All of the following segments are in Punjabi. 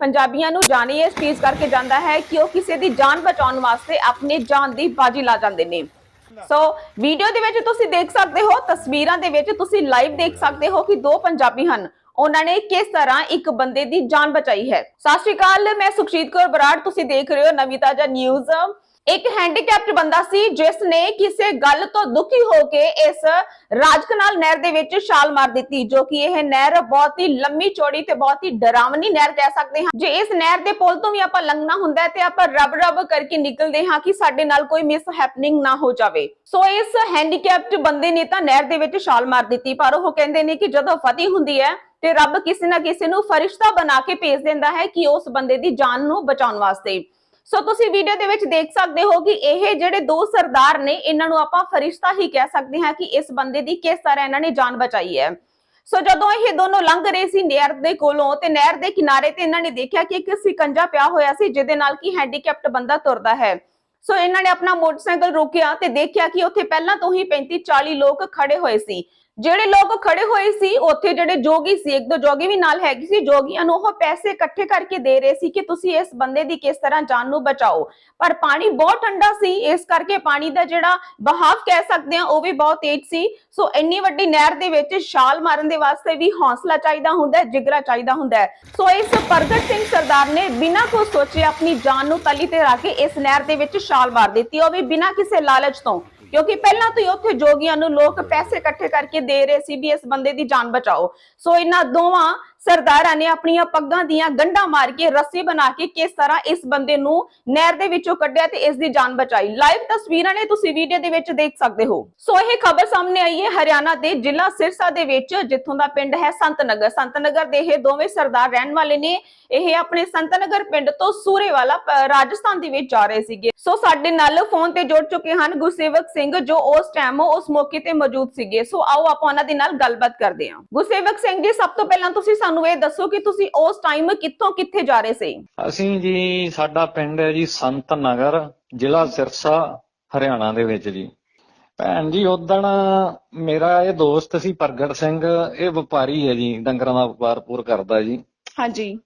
ਪੰਜਾਬੀਆਂ ਨੂੰ ਜਾਣੀ ਇਸ ਚੀਜ਼ ਕਰਕੇ ਜਾਂਦਾ ਹੈ ਕਿ ਉਹ ਕਿਸੇ ਦੀ ਜਾਨ ਬਚਾਉਣ ਵਾਸਤੇ ਆਪਣੀ ਜਾਨ ਦੀ ਬਾਜੀ ਲਾ ਜਾਂਦੇ ਨੇ। ਸੋ ਵੀਡੀਓ ਦੇ ਵਿੱਚ ਤੁਸੀਂ ਦੇਖ ਸਕਦੇ ਹੋ, ਤਸਵੀਰਾਂ ਦੇ ਵਿੱਚ ਤੁਸੀਂ ਲਾਈਵ ਦੇਖ ਸਕਦੇ ਹੋ ਕਿ ਦੋ ਪੰਜਾਬੀ ਹਨ। ਉਹਨਾਂ ਨੇ ਕਿਸ ਤਰ੍ਹਾਂ ਇੱਕ ਬੰਦੇ ਦੀ ਜਾਨ ਬਚਾਈ ਹੈ। ਸਤਿ ਸ਼੍ਰੀ ਅਕਾਲ, ਮੈਂ ਸੁਖਜੀਤ ਕੌਰ ਬਰਾੜ, ਤੁਸੀਂ ਦੇਖ ਰਹੇ ਹੋ ਨਵੀਂ ਤਾਜ਼ਾ ਨਿਊਜ਼ ਇੱਕ ਹੈਂਡੀਕੈਪਟ ਬੰਦਾ ਸੀ ਜਿਸ ਨੇ ਕਿਸੇ ਗੱਲ ਤੋਂ ਦੁਖੀ ਹੋ ਕੇ ਇਸ ਰਾਜਕਨਾਲ ਨਹਿਰ ਦੇ ਵਿੱਚ ਛਾਲ ਮਾਰ ਦਿੱਤੀ, ਜੋ ਕਿ ਇਹ ਨਹਿਰ ਬਹੁਤ ਹੀ ਲੰਮੀ ਚੌੜੀ ਤੇ ਬਹੁਤ ਹੀ ਡਰਾਵਨੀ ਨਹਿਰ ਕਹਿ ਸਕਦੇ ਹਾਂ। ਜੇ ਇਸ ਨਹਿਰ ਦੇ ਪੁਲ ਤੋਂ ਵੀ ਆਪਾਂ ਲੰਘਣਾ ਹੁੰਦਾ ਹੈ ਤੇ ਆਪਾਂ ਰੱਬ ਰੱਬ ਕਰਕੇ ਨਿਕਲਦੇ ਹਾਂ ਕਿ ਸਾਡੇ ਨਾਲ ਕੋਈ ਮਿਸ ਹੈਪਨਿੰਗ ਨਾ ਹੋ ਜਾਵੇ। ਸੋ ਇਸ ਹੈਂਡੀਕੈਪਟ ਬੰਦੇ ਨੇ ਤਾਂ ਨਹਿਰ ਦੇ ਵਿੱਚ ਛਾਲ ਮਾਰ ਦਿੱਤੀ, ਪਰ ਉਹ ਕਹਿੰਦੇ ਨੇ ਕਿ ਜਦੋਂ ਫਤਿਹ ਹੁੰਦੀ ਹੈ ਤੇ ਰੱਬ ਕਿਸੇ ਨਾ ਕਿਸੇ ਨੂੰ ਫਰਿਸ਼ਤਾ ਬਣਾ ਕੇ ਭੇਜ ਦਿੰਦਾ ਹੈ ਕਿ ਉਸ ਬੰਦੇ ਦੀ ਜਾਨ ਨੂੰ ਬਚਾਉਣ ਵਾਸਤੇ। ਸੋ ਤੁਸੀਂ ਵੀਡੀਓ ਦੇ ਵਿੱਚ ਦੇਖ ਸਕਦੇ ਹੋ ਕਿ ਇਹ ਜਿਹੜੇ ਦੋ ਸਰਦਾਰ ਨੇ, ਇਹਨਾਂ ਨੂੰ ਆਪਾਂ ਫਰਿਸ਼ਤਾ ਹੀ ਕਹਿ ਸਕਦੇ ਹਾਂ ਕਿ ਇਸ ਬੰਦੇ ਦੀ ਕਿਸ ਤਰ੍ਹਾਂ ਇਹਨਾਂ ਨੇ ਜਾਨ ਬਚਾਈ ਹੈ। ਸੋ ਜਦੋਂ ਇਹ ਦੋਨੋਂ ਲੰਘ ਰਹੇ ਸੀ ਨਹਿਰ ਦੇ ਕੋਲੋਂ, ਤੇ ਨਹਿਰ ਦੇ ਕਿਨਾਰੇ ਤੇ ਇਹਨਾਂ ਨੇ ਦੇਖਿਆ ਕਿ ਇੱਕ ਸਿਕੰਜਾ ਪਿਆ ਹੋਇਆ ਸੀ, ਜਿਹਦੇ ਨਾਲ ਕਿ ਹੈਂਡੀਕੈਪਟ ਬੰਦਾ ਤੁਰਦਾ ਹੈ। ਸੋ ਇਹਨਾਂ ਨੇ ਆਪਣਾ ਮੋਟਰਸਾਈਕਲ ਰੋਕਿਆ ਤੇ ਦੇਖਿਆ ਕਿ ਉੱਥੇ ਪਹਿਲਾਂ ਤੋਂ ਹੀ 35 40 ਲੋਕ ਖੜੇ ਹੋਏ ਸੀ। ਜਿਹੜੇ ਲੋਕ ਖੜੇ ਹੋਏ ਸੀ, ਉੱਥੇ ਜਿਹੜੇ ਜੋਗੀ ਸੀ, ਇੱਕ ਦੋ ਜੋਗੀ ਵੀ ਨਾਲ ਹੈਗੀ ਸੀ, ਜੋਗੀਆਂ ਨੂੰ ਉਹ ਪੈਸੇ ਇਕੱਠੇ ਕਰਕੇ ਦੇ ਰਹੇ ਸੀ ਕਿ ਤੁਸੀਂ ਇਸ ਬੰਦੇ ਦੀ ਕਿਸ ਤਰ੍ਹਾਂ ਜਾਨ ਨੂੰ ਬਚਾਓ। ਪਰ ਪਾਣੀ ਬਹੁਤ ਠੰਡਾ ਸੀ, ਇਸ ਕਰਕੇ ਪਾਣੀ ਦਾ ਜਿਹੜਾ ਬਹਾਵ ਕਹਿ ਸਕਦੇ ਆ, ਉਹ ਵੀ ਬਹੁਤ ਤੇਜ਼ ਸੀ। ਸੋ ਇੰਨੀ ਵੱਡੀ ਨਹਿਰ ਦੇ ਵਿੱਚ ਛਾਲ ਮਾਰਨ ਦੇ ਵਾਸਤੇ ਵੀ ਹੌਸਲਾ ਚਾਹੀਦਾ ਹੁੰਦਾ ਹੈ ਜਿਗਰਾ ਚਾਹੀਦਾ ਹੁੰਦਾ ਹੈ। ਸੋ ਇਸ ਪ੍ਰਗਟ ਸਿੰਘ ਸਰਦਾਰ ਨੇ ਬਿਨਾਂ ਕੁਝ ਸੋਚੇ ਆਪਣੀ ਜਾਨ ਨੂੰ ਤਲੀ ਤੇ ਰੱਖ ਕੇ ਇਸ ਨਹਿਰ ਦੇ ਵਿੱਚ ਛਾਲ ਮਾਰ ਦਿੱਤੀ। ਉਹ ਵੀ ਬਿਨਾਂ ਕਿਸੇ ਲਾਲਚ ਤੋਂ ਕਿਉਂਕਿ ਪਹਿਲਾਂ ਤੋਂ ਹੀ ਉੱਥੇ ਜੋਗੀਆਂ ਨੂੰ ਲੋਕ ਪੈਸੇ ਇਕੱਠੇ ਕਰਕੇ ਦੇ ਰਹੇ ਸੀ ਵੀ ਇਸ ਬੰਦੇ ਦੀ ਜਾਨ ਬਚਾਓ। ਸੋ ਇਹਨਾਂ ਦੋਵਾਂ ਸਰਦਾਰਾਂ ਨੇ ਆਪਣੀਆਂ ਪੱਗਾਂ ਦੀਆਂ ਗੰਢਾਂ ਮਾਰ ਕੇ, ਰੱਸੀ ਬਣਾ ਕੇ ਕਿਸ ਤਰ੍ਹਾਂ ਇਸ ਬੰਦੇ ਨੂੰ ਨਹਿਰ ਦੇ ਵਿੱਚੋਂ ਕੱਢਿਆ ਤੇ ਇਸ ਦੀ ਜਾਨ ਬਚਾਈ। ਲਾਈਵ ਤਸਵੀਰਾਂ ਨੇ ਤੁਸੀਂ ਵੀਡੀਓ ਦੇ ਵਿੱਚ ਦੇਖ ਸਕਦੇ ਹੋ। ਸੋ ਇਹ ਖਬਰ ਸਾਹਮਣੇ ਆਈ ਹੈ ਹਰਿਆਣਾ ਦੇ ਜ਼ਿਲ੍ਹਾ ਸਿਰਸਾ ਦੇ ਵਿੱਚ, ਜਿੱਥੋਂ ਦਾ ਪਿੰਡ ਹੈ ਸੰਤਨਗਰ। ਸੰਤਨਗਰ ਦੇ ਇਹ ਦੋਵੇਂ ਸਰਦਾਰ ਰਹਿਣ ਵਾਲੇ ਨੇ। ਇਹ ਆਪਣੇ ਸੰਤਨਗਰ ਪਿੰਡ ਤੋਂ ਸੂਰੇਵਾਲਾ ਰਾਜਸਥਾਨ ਦੇ ਵਿੱਚ ਜਾ ਰਹੇ ਸੀਗੇ। ਸੋ ਸਾਡੇ ਨਾਲ ਫੋਨ ਤੇ ਜੁੜ ਚੁੱਕੇ ਹਨ ਗੁਰਸੇਵਕ ਸਿੰਘ, ਜੋ ਉਸ ਟਾਈਮ ਉਸ ਮੌਕੇ ਤੇ ਮੌਜੂਦ ਸੀਗੇ। ਸੋ ਆਓ ਆਪਾਂ ਉਹਨਾਂ ਦੇ ਨਾਲ ਗੱਲਬਾਤ ਕਰਦੇ ਹਾਂ। ਗੁਰਸੇਵਕ ਸਿੰਘ ਜੀ, ਸਭ ਤੋਂ ਪਹਿਲਾਂ ਤੁਸੀਂ ਸਾਨੂੰ ਇਹ ਦੱਸੋ ਕਿ ਤੁਸੀਂ ਉਸ ਟਾਈਮ ਕਿੱਥੋਂ ਕਿੱਥੇ ਜਾ ਰਹੇ ਸੀ? ਅਸੀਂ ਜੀ ਸਾਡਾ ਪਿੰਡ ਹੈ ਜੀ ਸੰਤ ਨਗਰ ਜ਼ਿਲ੍ਹਾ ਸਿਰਸਾ ਹਰਿਆਣਾ ਦੇ ਵਿੱਚ ਜੀ। ਭੈਣ ਜੀ ਉਦਣ ਮੇਰਾ ਇਹ ਦੋਸਤ ਸੀ ਪ੍ਰਗਟ ਸਿੰਘ ਇਹ ਵਪਾਰੀ ਹੈ ਜੀ ਡੰਗਰਾਂ ਦਾ ਵਪਾਰ ਪੂਰ ਕਰਦਾ ਜੀ। ਹਾਂਜੀ।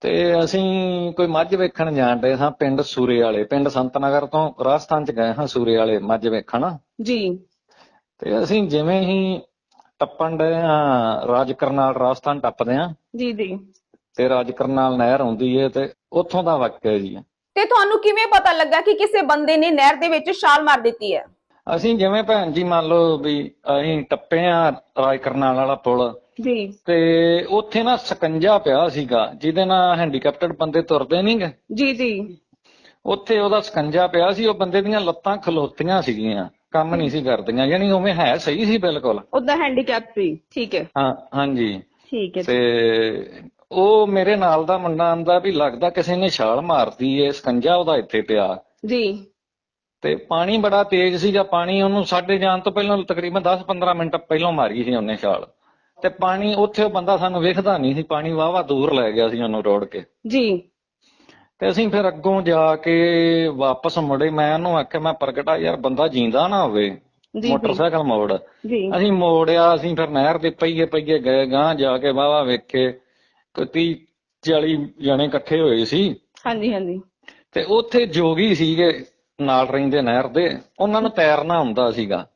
ਤੇ ਅਸੀਂ ਕੋਈ ਮੱਝ ਵੇਖਣ ਜਾਣ ਰਹੇ ਹਾਂ ਪਿੰਡ ਸੂਰੇ ਵਾਲੇ ਪਿੰਡ ਸੰਤ ਨਗਰ ਤੋਂ ਰਾਜਸਥਾਨ ਚ ਗਏ ਹਾਂ ਸੂਰੇ ਵਾਲੇ ਮੱਝ ਵੇਖਣ। ਜੀ। ਤੇ ਅਸੀਂ ਜਿਵੇਂ ਹੀ ਟੱਪਣ ਡਏ ਹਾਂ ਰਾਜ ਕਰਨਾਲ ਰਾਜਸਥਾਨ ਟੱਪਦੇ ਹਾਂ ਜੀ ਜੀ। ਤੇ ਰਾਜ ਕਰਨਾਲ ਨਹਿਰ ਆਉਂਦੀ ਹੈ ਤੇ ਉੱਥੋਂ ਦਾ ਵਾਕਿਆ ਜੀ। ਤੇ ਤੁਹਾਨੂੰ ਕਿਵੇਂ ਪਤਾ ਲੱਗਾ ਕਿ ਕਿਸੇ ਬੰਦੇ ਨੇ ਨਹਿਰ ਦੇ ਵਿੱਚ ਛਾਲ ਮਾਰ ਦਿੱਤੀ ਹੈ? ਅਸੀਂ ਜਿਵੇਂ ਭੈਣ ਜੀ ਮੰਨ ਲਓ ਵੀ ਅਸੀਂ ਟੱਪੇ ਆ ਰਾਜ ਕਰਨਾਲ ਵਾਲਾ ਪੁਲ। ਜੀ। ਤੇ ਉੱਥੇ ਨਾ ਸਕੰਜਾ ਪਿਆ ਸੀਗਾ ਜਿਹਦੇ ਨਾਲ ਹੈਂਡੀਕੈਪਟਡ ਬੰਦੇ ਤੁਰਦੇ ਨਹੀਂਗੇ ਜੀ ਜੀ। ਉੱਥੇ ਉਹਦਾ ਸਕੰਜਾ ਪਿਆ ਸੀ ਉਹ ਬੰਦੇ ਦੀਆਂ ਲੱਤਾਂ ਖਲੋਤੀਆਂ ਸੀਗੀਆਂ। ਕੰਮ ਨਹੀਂ ਸੀ ਕਰਦੀਆਂ ਯਾਨੀ ਉਵੇਂ ਹੈ ਸਹੀ ਸੀ ਬਿਲਕੁਲ। ਉਹਦਾ ਹੈਂਡੀਕੈਪ ਸੀ ਠੀਕ ਹੈ। ਹਾਂ ਹਾਂਜੀ। ਠੀਕ ਹੈ। ਤੇ ਉਹ ਮੇਰੇ ਨਾਲ ਦਾ ਮੁੰਡਾ ਆਂਦਾ ਵੀ ਲੱਗਦਾ ਕਿਸੇ ਨੇ ਛਾਲ ਮਾਰਦੀ ਏ ਸਕੰਜਾ ਉਹਦਾ ਇੱਥੇ ਪਿਆ। ਜੀ। ਤੇ ਪਾਣੀ ਬੜਾ ਤੇਜ਼ ਸੀਗਾ ਪਾਣੀ ਉਹਨੂੰ ਸਾਡੇ ਜਾਣ ਤੋਂ ਪਹਿਲਾਂ ਤਕਰੀਬਨ 10-15 ਮਿੰਟ ਪਹਿਲਾਂ ਮਾਰੀ ਸੀ ਉਹਨੇ ਛਾਲ। ਤੇ ਪਾਣੀ ਉੱਥੇ ਉਹ ਬੰਦਾ ਸਾਨੂੰ ਵੇਖਦਾ ਨਹੀਂ ਸੀ ਪਾਣੀ ਵਾਵਾ ਦੂਰ ਲੈ ਗਿਆ ਸੀ ਉਹਨੂੰ ਰੋੜ ਕੇ। ਜੀ। ਤੇ ਅਸੀਂ ਫਿਰ ਅੱਗੋਂ ਜਾ ਕੇ ਵਾਪਸ ਮੁੜੇ ਮੈਂ ਉਹਨੂੰ ਆਖਿਆ ਮੈਂ ਪ੍ਰਗਟਾ ਯਾਰ ਬੰਦਾ ਜਿੰਦਾ ਨਾ ਹੋਵੇ ਮੋਟਰਸਾਈਕਲ ਮੋੜ। ਅਸੀਂ ਮੋੜਿਆ ਅਸੀਂ ਫਿਰ ਨਹਿਰ ਦੇ ਪਈਏ ਪਈਏ ਗਏ ਗਾਂ ਜਾ ਕੇ ਵਾਵਾ ਵੇਖੇ ਕੋਈ 30 40 ਜਣੇ ਇਕੱਠੇ ਹੋਏ ਸੀ। ਹਾਂਜੀ ਹਾਂਜੀ। ਤੇ ਉੱਥੇ ਜੋਗੀ ਸੀਗੇ ਨਾਲ ਰਹਿੰਦੇ ਨਹਿਰ ਦੇ ਉਹਨਾਂ ਨੂੰ ਤੈਰਨਾ ਹੁੰਦਾ ਸੀਗਾ।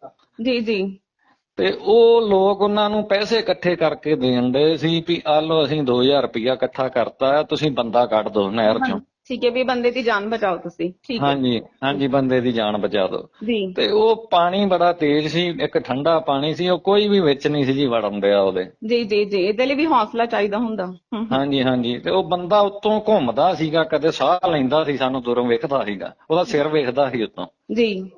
ਜੀ ਜੀ। ਤੇ ਉਹ ਲੋਕ ਉਹਨਾਂ ਨੂੰ ਪੈਸੇ ਇਕੱਠੇ ਕਰਕੇ ਦੇਣ ਦੇ ਸੀ ਵੀ ਆ ਲਓ ਅਸੀਂ 2000 ਰੁਪਇਆ ਇਕੱਠਾ ਕਰਤਾ ਤੁਸੀਂ ਬੰਦਾ ਕੱਢ ਦਿਓ ਨਹਿਰ ਚੋਂ। ਠੀਕ ਹੈ ਵੀ ਬੰਦੇ ਦੀ ਜਾਨ ਬਚਾਓ ਤੁਸੀਂ ਠੀਕ ਹੈ। ਹਾਂਜੀ ਹਾਂਜੀ ਬੰਦੇ ਦੀ ਜਾਨ ਬਚਾ ਦਿਓ। ਜੀ। ਤੇ ਉਹ ਪਾਣੀ ਬੜਾ ਤੇਜ਼ ਸੀ ਇੱਕ ਠੰਡਾ ਪਾਣੀ ਸੀ ਉਹ ਕੋਈ ਵੀ ਵਿੱਚ ਨਹੀਂ ਸੀ ਜੀ ਵੜਨ ਡਿਆ ਉਹਦੇ। ਜੀ ਜੀ ਜੀ ਇਹਦੇ ਲਈ ਵੀ ਹੌਸਲਾ ਚਾਹੀਦਾ ਹੁੰਦਾ। ਹਾਂਜੀ ਹਾਂਜੀ ਤੇ ਉਹ ਬੰਦਾ ਉੱਤੋਂ ਘੁੰਮਦਾ ਸੀਗਾ ਕਦੇ ਸਾਹ ਲੈਂਦਾ ਸੀ ਸਾਨੂੰ ਦੂਰੋਂ ਵੇਖਦਾ ਸੀਗਾ ਉਹਦਾ ਸਿਰ ਵੇਖਦਾ ਸੀ ਉੱਤੋਂ। ਜੀ।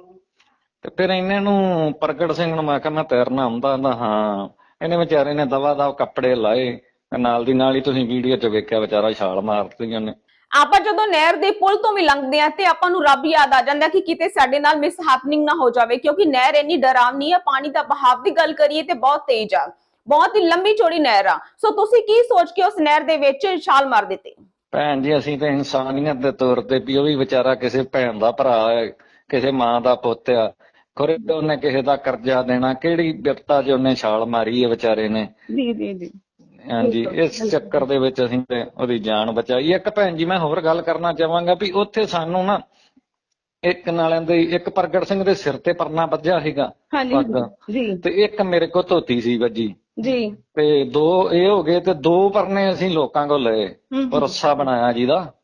ਤੇ ਫਿਰ ਇਹਨਾਂ ਨੂੰ ਪ੍ਰਗਟ ਸਿੰਘ ਨੂੰ ਮੈਂ ਕਿਹਾ ਮੈਂ ਤੈਰਨਾ ਆਉਂਦਾ ਕਹਿੰਦਾ ਹਾਂ। ਇਹਨੇ ਵਿਚਾਰੇ ਨੇ ਦਵਾ ਦਵ ਕੱਪੜੇ ਲਾਏ ਨਾਲ ਦੀ ਨਾਲ ਹੀ ਤੁਸੀਂ ਵੀਡੀਓ 'ਚ ਵੇਖਿਆ ਵਿਚਾਰਾ ਛਾਲ ਮਾਰਤੀ ਉਹਨੇ। ਆਪਾਂ ਜਦੋਂ ਨਹਿਰ ਦੇ ਪੁਲ ਤੋਂ ਵੀ ਲੰਘਦੇ ਆ ਤੇ ਆਪਾਂ ਨੂੰ ਰੱਬ ਯਾਦ ਆ ਜਾਂਦਾ ਕਿ ਕਿਤੇ ਸਾਡੇ ਨਾਲ ਮਿਸ ਹੈਪਨਿੰਗ ਨਾ ਹੋ ਜਾਵੇ ਕਿਉਂਕਿ ਨਹਿਰ ਇੰਨੀ ਡਰਾਵਨੀ ਆ ਪਾਣੀ ਦਾ ਬਹਾਵ ਦੀ ਗੱਲ ਕਰੀਏ ਤੇ ਬਹੁਤ ਤੇਜ਼ ਆ ਬਹੁਤ ਹੀ ਲੰਬੀ ਚੌੜੀ ਨਹਿਰ ਆ। ਸੋ ਤੁਸੀਂ ਕੀ ਸੋਚ ਕੇ ਉਸ ਨਹਿਰ ਦੇ ਵਿੱਚ ਛਾਲ ਮਾਰ ਦਿੱਤੀ? ਭੈਣ ਜੀ ਅਸੀਂ ਤੇ ਇਨਸਾਨੀਅਤ ਦੇ ਤੌਰ ਤੇ ਵੀ ਉਹ ਵੀ ਵਿਚਾਰਾ ਕਿਸੇ ਭੈਣ ਦਾ ਭਰਾ ਹੈ ਕਿਸੇ ਮਾਂ ਦਾ ਪੁੱਤ ਆ ਖਰੇ ਉਹਨੇ ਕਿਸੇ ਦਾ ਕਰਜ਼ਾ ਦੇਣਾ ਕਿਹੜੀ ਵਿਪਤਾ 'ਚ ਉਹਨੇ ਛਾਲ ਮਾਰੀ ਹੈ ਵਿਚਾਰੇ ਨੇ? ਜੀ ਜੀ ਜੀ। ਹਾਂਜੀ ਇਸ ਚੱਕਰ ਦੇ ਵਿੱਚ ਅਸੀਂ ਤੇ ਉਹਦੀ ਜਾਨ ਬਚਾਈ। ਇੱਕ ਭੈਣ ਜੀ ਮੈਂ ਹੋਰ ਗੱਲ ਕਰਨਾ ਚਾਹਾਂਗਾ ਵੀ ਉੱਥੇ ਸਾਨੂੰ ਨਾ ਇੱਕ ਨਾਲਿਆਂ ਦੇ ਇੱਕ ਪ੍ਰਗਟ ਸਿੰਘ ਦੇ ਸਿਰ ਤੇ ਪਰਨਾ ਵੱਜਿਆ ਸੀਗਾ। ਹਾਂਜੀ ਪੱਗ। ਜੀ। ਤੇ ਇੱਕ ਮੇਰੇ ਕੋ ਧੋਤੀ ਸੀ ਵੱਜੀ। ਜੀ। ਤੇ ਦੋ ਇਹ ਹੋ ਗਏ ਤੇ ਦੋ ਪਰਨੇ ਅਸੀਂ ਲੋਕਾਂ ਕੋਲ ਲਏ। ਰੱਸਾ ਬਣਾਇਆ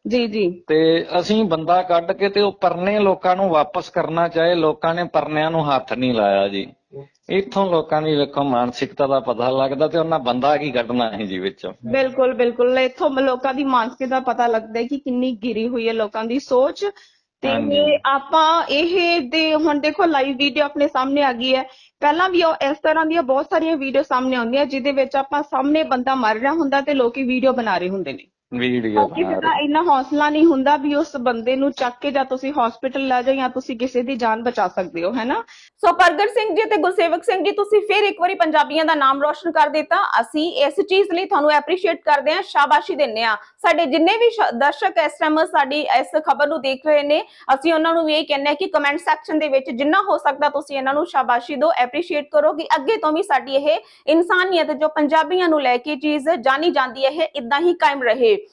ਜੀ ਜੀ। ਤੇ ਅਸੀਂ ਬੰਦਾ ਕੱਢ ਕੇ ਤੇ ਉਹ ਪਰਨੇ ਲੋਕਾਂ ਨੂੰ ਵਾਪਸ ਕਰਨਾ ਚਾਹੇ ਲੋਕਾਂ ਨੇ ਪਰਨਿਆਂ ਨੂੰ ਹੱਥ ਨਹੀਂ ਲਾਇਆ ਜੀ। ਇੱਥੋਂ ਲੋਕਾਂ ਦੀ ਵੇਖੋ ਮਾਨਸਿਕਤਾ ਦਾ ਪਤਾ ਲੱਗਦਾ ਤੇ ਉਹਨਾਂ ਬੰਦਾ ਕੀ ਕੱਢਣਾ ਹੈ ਜੀ ਵਿੱਚੋਂ। ਬਿਲਕੁਲ ਬਿਲਕੁਲ। ਇੱਥੋਂ ਲੋਕਾਂ ਦੀ ਮਾਨਸਿਕਤਾ ਦਾ ਪਤਾ ਲੱਗਦਾ ਹੈ ਕਿ ਕਿੰਨੀ ਗਿਰੀ ਹੋਈ ਹੈ ਲੋਕਾਂ ਦੀ ਸੋਚ। ਤੇ। ਆਪਾਂ ਇਹ ਦੇ ਹੁਣ ਦੇਖੋ ਲਾਈਵ ਵੀਡੀਓ ਆਪਣੇ ਸਾਹਮਣੇ ਆ ਗਈ ਹੈ। ਪਹਿਲਾਂ ਵੀ ਉਹ ਇਸ ਤਰ੍ਹਾਂ ਦੀਆਂ ਬਹੁਤ ਸਾਰੀਆਂ ਵੀਡੀਓ ਸਾਹਮਣੇ ਆਉਂਦੀਆਂ ਜਿਹਦੇ ਵਿੱਚ ਆਪਾਂ ਸਾਹਮਣੇ ਬੰਦਾ ਮਰ ਰਿਹਾ ਹੁੰਦਾ ਤੇ ਲੋਕੀ ਵੀਡੀਓ ਬਣਾ ਰਹੇ ਹੁੰਦੇ ਨੇ। ਵੀਡੀਓ ਕਿਸੇ ਦਾ ਇੰਨਾ ਹੌਸਲਾ ਨਹੀਂ ਹੁੰਦਾ ਵੀ ਉਸ ਬੰਦੇ ਨੂੰ ਚੱਕ ਕੇ ਜਾਂ ਤੁਸੀਂ ਹਸਪੀਟਲ ਲੈ ਜਾਓ ਜਾਂ ਤੁਸੀਂ ਕਿਸੇ ਦੀ ਜਾਨ ਬਚਾ ਸਕਦੇ ਹੋ ਹੈਨਾ? ਸੋ ਪ੍ਰਗਟ ਸਿੰਘ ਜੀ ਤੇ ਗੁਰਸੇਵਕ ਸਿੰਘ ਜੀ ਤੁਸੀਂ ਫਿਰ ਇੱਕ ਵਾਰੀ ਪੰਜਾਬੀਆਂ ਦਾ ਨਾਮ ਰੋਸ਼ਨ ਕਰ ਦਿੱਤਾ। ਅਸੀਂ ਇਸ ਚੀਜ਼ ਲਈ ਤੁਹਾਨੂੰ ਐਪਰੀਸ਼ੀਏਟ ਕਰਦੇ ਹਾਂ ਸ਼ਾਬਾਸ਼ੀ ਦਿੰਦੇ ਹਾਂ। ਸਾਡੇ ਜਿੰਨੇ ਵੀ ਦਰਸ਼ਕ ਇਸ ਟਾਈਮ ਸਾਡੀ ਇਸ ਖਬਰ ਨੂੰ ਦੇਖ ਰਹੇ ਨੇ ਅਸੀਂ ਉਹਨਾਂ ਨੂੰ ਵੀ ਇਹ ਕਹਿੰਦੇ ਹਾਂ ਕਿ ਕਮੈਂਟ ਸੈਕਸ਼ਨ ਦੇ ਵਿੱਚ ਜਿੰਨਾ ਹੋ ਸਕਦਾ ਤੁਸੀਂ ਇਹਨਾਂ ਨੂੰ ਸ਼ਾਬਾਸ਼ੀ ਦਿਓ ਐਪਰੀਸ਼ੀਏਟ ਕਰੋ ਕਿ ਅੱਗੇ ਤੋਂ ਵੀ ਸਾਡੀ ਇਹ ਇਨਸਾਨੀਅਤ ਜੋ ਪੰਜਾਬੀਆਂ ਨੂੰ ਲੈ ਕੇ ਚੀਜ਼ ਜਾਣੀ ਜਾਂਦੀ ਹੈ ਇਹ ਇਦਾਂ ਹੀ ਕਾਇਮ ਰਹੇ।